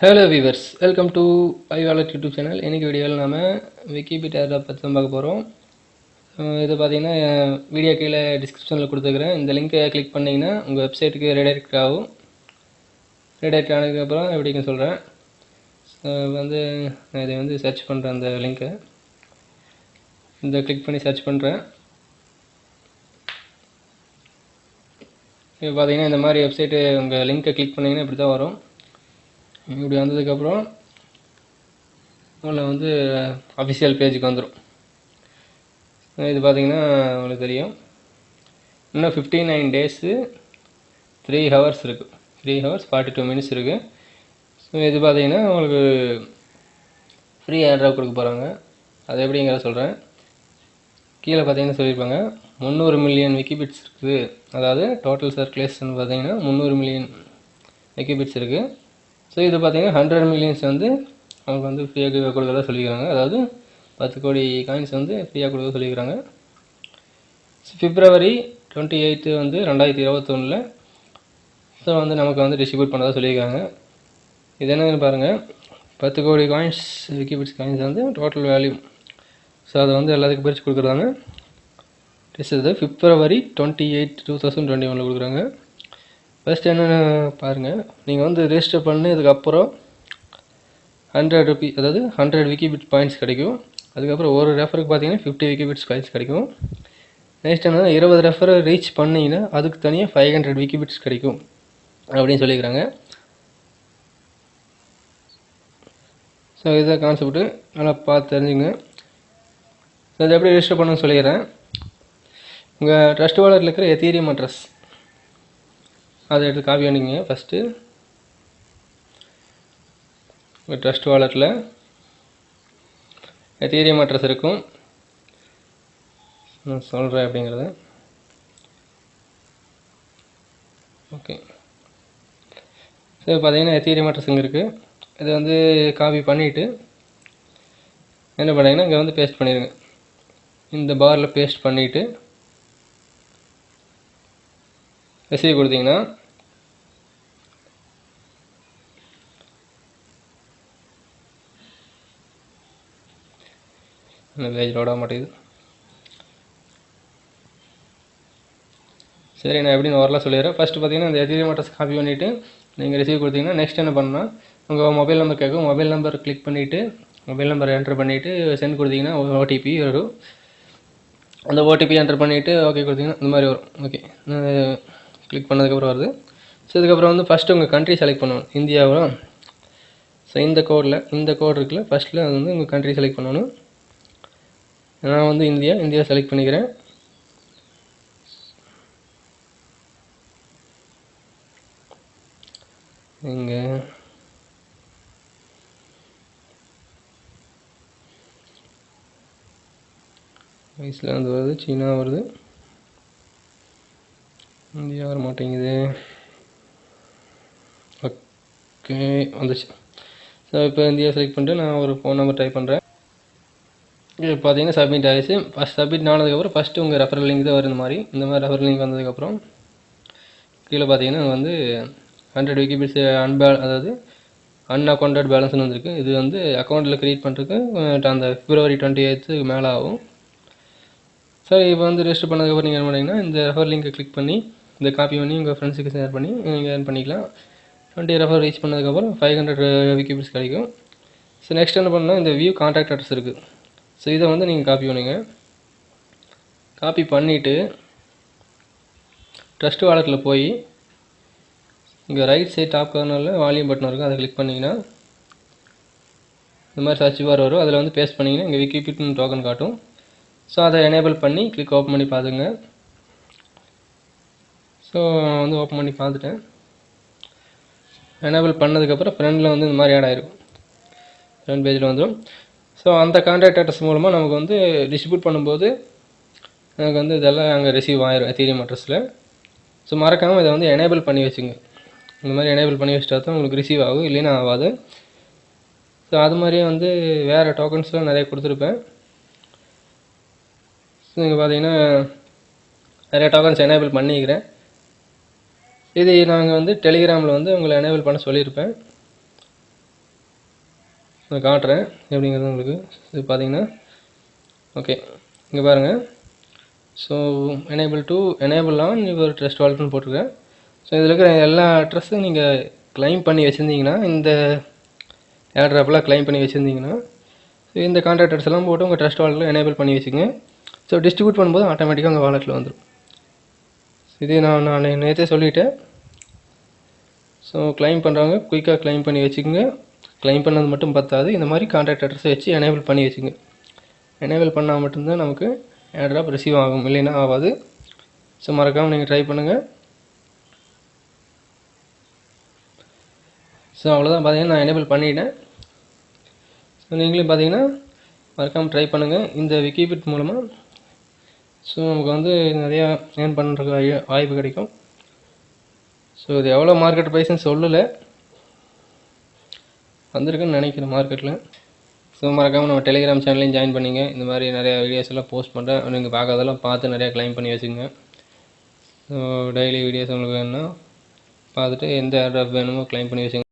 Hello viewers welcome to I wallet YouTube channel இன்றைக்கி வீடியோவில் நம்ம விக்கிபீடியா பற்றி தான் பார்க்க போகிறோம் இது பார்த்தீங்கன்னா வீடியோ கீழே டிஸ்கிரிப்ஷனில் கொடுத்துருக்குறேன். இந்த லிங்கை கிளிக் பண்ணிங்கன்னா உங்கள் வெப்சைட்டுக்கு ரெடைரெக்ட் ஆகும். ரெடைரெக்ட் ஆனதுக்கப்புறம் எப்படிங்க சொல்கிறேன் வந்து நான் இதை வந்து சர்ச் பண்ணுறேன் அந்த லிங்க்கை இந்த கிளிக் பண்ணி சர்ச் பண்ணுறேன் இப்போ பார்த்தீங்கன்னா இந்த மாதிரி வெப்சைட்டு உங்கள் லிங்க்கை கிளிக் பண்ணிங்கன்னா இப்படி தான் வரும். இப்படி வந்ததுக்கப்புறம் உங்களை வந்து அஃபிஷியல் பேஜுக்கு வந்துடும் இது பார்த்தீங்கன்னா உங்களுக்கு தெரியும். இன்னும் fifty nine days three hours இருக்குது three hours forty two minutes இருக்குது ஸோ இது பார்த்தீங்கன்னா உங்களுக்கு ஃப்ரீ ஏர்ட்ராப் கொடுக்க போகிறாங்க அது எப்படிங்கிற சொல்கிறேன் கீழே பார்த்தீங்கன்னா சொல்லியிருப்பாங்க. முந்நூறு மில்லியன் விக்கிபிட்ஸ் இருக்குது. அதாவது டோட்டல் சர்க்குலேஷன் பார்த்தீங்கன்னா முந்நூறு மில்லியன் விக்கிபிட்ஸ் இருக்குது ஸோ இது பார்த்தீங்கன்னா ஹண்ட்ரட் மில்லியன்ஸ் வந்து அவங்க வந்து ஃப்ரீயாக கொடுக்குறதா சொல்லிக்கிறாங்க. அதாவது பத்து கோடி காயின்ஸ் வந்து ஃப்ரீயாக கொடுக்க சொல்லிக்கிறாங்க. ஃபிப்ரவரி டுவெண்ட்டி எயித்து வந்து ரெண்டாயிரத்தி இருபத்தொன்னில் ஸோ வந்து நமக்கு வந்து டிஸ்ட்ரிபியூட் பண்ணதாக சொல்லியிருக்காங்க இது என்னன்னு பாருங்கள் பத்து கோடி காயின்ஸ் விக்கிபிட்ஸ் காயின்ஸ் வந்து டோட்டல் வேல்யூ ஸோ அதை வந்து எல்லாத்துக்கும் பிரித்து கொடுக்குறாங்க டெஸ்ட் இது February twenty eight two thousand twenty ஒனில் கொடுக்குறாங்க. ஃபஸ்ட்டு என்னென்னு பாருங்கள் நீங்கள் வந்து ரெஜிஸ்டர் பண்ணதுக்கப்புறம் ஹண்ட்ரட் ருபி அதாவது ஹண்ட்ரட் விக்கிபிட் பாயிண்ட்ஸ் கிடைக்கும். அதுக்கப்புறம் ஒரு ரெஃபருக்கு பார்த்தீங்கன்னா ஃபிஃப்டி விக்கிபிட்ஸ் பாயிண்ட்ஸ் கிடைக்கும். நெக்ஸ்ட் என்னென்னா இருபது ரெஃபரை ரீச் பண்ணிங்கன்னா அதுக்கு தனியாக ஃபைவ் ஹண்ட்ரட் விக்கிபிட்ஸ் கிடைக்கும். அப்படின்னு சொல்லிக்கிறாங்க. ஸோ இதை கான்செப்ட்டு நல்லா பார்த்து தெரிஞ்சுங்க. இதை எப்படி ரெஜிஸ்டர் பண்ணணும்னு சொல்லிடுறேன். உங்கள் ட்ரஸ்ட் வாலரில் இருக்கிற எத்தீரியம் அட்ரஸ் அதை எடுத்து காப்பி பண்ணிக்கங்க. ஃபஸ்ட்டு உங்கள் ட்ரஸ்ட் வாலெட்டில் எத்தீரியம் அட்ரஸ் இருக்கும். நான் சொல்கிறேன் அப்படிங்கிறத. ஓகே சார் பார்த்தீங்கன்னா எத்தீரியம் அட்ரஸ் இங்கே இருக்குது இதை வந்து காப்பி பண்ணிவிட்டு என்ன பண்ணிங்கன்னா இங்கே வந்து பேஸ்ட் பண்ணிடுங்க இந்த பாரில் பேஸ்ட் பண்ணிவிட்டு ரிசீவ் கொடுத்தீங்கன்னா இந்த பேஜ் லோட மாட்டேங்குது. சரி நான் எப்படி வரலாம் சொல்லிடுறேன். ஃபஸ்ட்டு பார்த்தீங்கன்னா இந்த எதிரி மட்டும் காப்பி பண்ணிவிட்டு நீங்கள் ரிசீவ் கொடுத்தீங்கன்னா நெக்ஸ்ட் என்ன பண்ணால் உங்கள் மொபைல் நம்பர் கேட்கும். மொபைல் நம்பர் கிளிக் பண்ணிவிட்டு மொபைல் நம்பர் என்டர் பண்ணிவிட்டு சென்ட் கொடுத்தீங்கன்னா ஓடிபி வரும். அந்த ஓடிபி என்டர் பண்ணிவிட்டு ஓகே கொடுத்தீங்கன்னா இந்த மாதிரி வரும். ஓகே கிளிக் பண்ணதுக்கப்புறம் வருது. ஸோ இதுக்கப்புறம் வந்து ஃபஸ்ட்டு உங்கள் கண்ட்ரி செலக்ட் பண்ணணும். இந்தியாவில். ஸோ இந்த கோடில் இந்த கோட் இருக்குல்ல ஃபஸ்ட்டில் அது வந்து உங்கள் கண்ட்ரி செலக்ட் பண்ணணும். நான் வந்து இந்தியா இந்தியா செலக்ட் பண்ணிக்கிறேன். இங்கே. ஐஸ்லாந்து வருது சீனா வருது. இந்தியா வர மாட்டேங்குது. ஓகே வந்துச்சு. ஸோ இப்போ இந்தியா செலக்ட் பண்ணிட்டு நான் ஒரு ஃபோன் நம்பர் டைப் பண்ணுறேன் இது பார்த்தீங்கன்னா சப்மிட் ஆகிடுச்சு ஃபஸ்ட் சப்மிட் ஆனதுக்கப்புறம் ஃபஸ்ட்டு உங்கள் ரெஃபரல் லிங்க் தான் வருது மாதிரி. இந்த மாதிரி ரெஃபரல் லிங்க் வந்ததுக்கப்புறம் கீழே பார்த்தீங்கன்னா வந்து ஹண்ட்ரட் விக்கிபிட்ஸ் அன்பே அதாவது அன் அக்கௌண்டட் பேலன்ஸ்னு வந்திருக்கு. இது வந்து அக்கௌண்ட்டில் க்ரியேட் பண்ணுறதுக்கு அந்த பிப்ரவரி டுவெண்ட்டி எய்த்துக்கு மேலே ஆகும். சரி இப்போ வந்து ரெஜிஸ்டர் பண்ணதுக்கப்புறம் நீங்கள் என்ன பண்ணிங்கன்னா இந்த ரெஃபர் லிங்கை கிளிக் பண்ணி இந்த காப்பி பண்ணி உங்கள் ஃப்ரெண்ட்ஸுக்கு ஷேர் பண்ணி நீங்கள் ஏர்ன் பண்ணிக்கலாம். டுவெண்ட்டி ரெஃபர் ரீச் பண்ணதுக்கப்புறம் ஃபைவ் ஹண்ட்ரட் விக்கிபிட்ஸ் கிடைக்கும். ஸோ நெக்ஸ்ட் என்ன பண்ணால் இந்த வியூ கான்டாக்ட் அட்ரஸ் இருக்குது ஸோ இதை வந்து நீங்கள் காப்பி பண்ணுங்க. காப்பி பண்ணிவிட்டு ட்ரஸ்ட் வாலெட்டில் போய் இங்கே ரைட் சைட் டாப் கார்னரில் வால்யூம் பட்டன் இருக்கும். அதை கிளிக் பண்ணிங்கன்னா இந்த மாதிரி சர்ச் பார் வரும். அதில் வந்து பேஸ்ட் பண்ணிங்கன்னா இங்கே விக்கிபிட்னு டோக்கன் காட்டும். ஸோ அதை எனேபிள் பண்ணி கிளிக் ஓப்பன் பண்ணி பார்த்துங்க ஸோ நான் வந்து ஓப்பன் பண்ணி பார்த்துட்டேன் எனேபிள் பண்ணதுக்கப்புறம் ஃப்ரெண்டில் வந்து இந்த மாதிரி ஆட் ஆகிருக்கும் ஃப்ரண்ட் பேஜில் வந்துடும் ஸோ அந்த கான்டாக்ட் அட்ரஸ் மூலமாக நமக்கு வந்து டிஸ்ட்ரிபியூட் பண்ணும்போது எனக்கு வந்து இதெல்லாம் அங்கே ரிசீவ் ஆயிரும் எத்தீரியம் அட்ரஸில் ஸோ மறக்காமல் இதை வந்து எனேபிள் பண்ணி வச்சுங்க. இந்த மாதிரி எனேபிள் பண்ணி வச்சுட்டா தான் உங்களுக்கு ரிசீவ் ஆகும் இல்லைன்னா ஆகாது. ஸோ அது மாதிரியே வந்து வேறு டோக்கன்ஸ்லாம் நிறைய கொடுத்துருப்பேன். ஸோ இங்கே பார்த்தீங்கன்னா நிறைய டோக்கன்ஸ் எனேபிள் பண்ணிக்கிறேன். இது நாங்கள் வந்து டெலிகிராமில் வந்து உங்களை எனேபிள் பண்ண சொல்லியிருப்பேன். நான் காட்டுறேன். எப்படிங்கிறது உங்களுக்கு இது பார்த்தீங்கன்னா ஓகே இங்கே பாருங்கள் so enable to enable on your trust வால்ட்னு போட்டிருக்கேன். ஸோ இதில் இருக்கிற எல்லா அட்ரஸும் நீங்கள் க்ளைம் பண்ணி வச்சுருந்தீங்கன்னா இந்த ஏர்ட்ராப்லாம் க்ளைம் பண்ணி வச்சுருந்தீங்கன்னா ஸோ இந்த கான்டாக்ட் அட்ரஸ் எல்லாம் போட்டு உங்கள் ட்ரஸ்ட் வாலெட்டில் எனேபிள் பண்ணி வச்சுக்கோங்க. ஸோ டிஸ்ட்ரிபியூட் பண்ணும்போது ஆட்டோமேட்டிக்காக உங்கள் வாலெட்டில் வந்துடும் இதே நான் நான் நேற்றே சொல்லிட்டேன். ஸோ க்ளைம் பண்ணுறவங்க குயிக்காக க்ளைம் பண்ணி வச்சுக்கோங்க. கிளைம் பண்ணது மட்டும் பத்தாது. இந்த மாதிரி கான்டாக்ட் அட்ரஸை வச்சு எனேபிள் பண்ணி வச்சுங்க. எனேபிள் பண்ணால் மட்டும்தான் நமக்கு ஏர்ட்ராப் ரிசீவ் ஆகும். இல்லைன்னா ஆகாது. ஸோ மறக்காமல் நீங்கள் ட்ரை பண்ணுங்கள் ஸோ அவ்வளோதான் பார்த்தீங்கன்னா நான் எனேபிள் பண்ணிட்டேன். ஸோ நீங்களும் பார்த்தீங்கன்னா மறக்காமல் ட்ரை பண்ணுங்கள் இந்த விக்கிபிட் மூலமாக ஸோ நமக்கு வந்து நிறையா ஏர்ன் பண்ணுறதுக்கு வாய்ப்பு கிடைக்கும். ஸோ இது எவ்வளோ மார்க்கெட் ப்ரைஸ்னு சொல்லலை. வந்திருக்குன்னு நினைக்கிறேன் மார்க்கெட்டில் ஸோ மறக்காமல் நம்ம டெலிகிராம் சேனலையும் ஜாயின் பண்ணிங்க. இந்த மாதிரி நிறையா வீடியோஸ் எல்லாம் போஸ்ட் பண்ணுறேன் நீங்கள் பார்க்காதெல்லாம் பார்த்து நிறையா க்ளைம் பண்ணி வச்சுங்க ஸோ டெய்லி வீடியோஸ் உங்களுக்கு வேணும்னா பார்த்துட்டு எந்த ஏர்ட்ராப் வேணுமோ க்ளைம் பண்ணி வச்சுங்க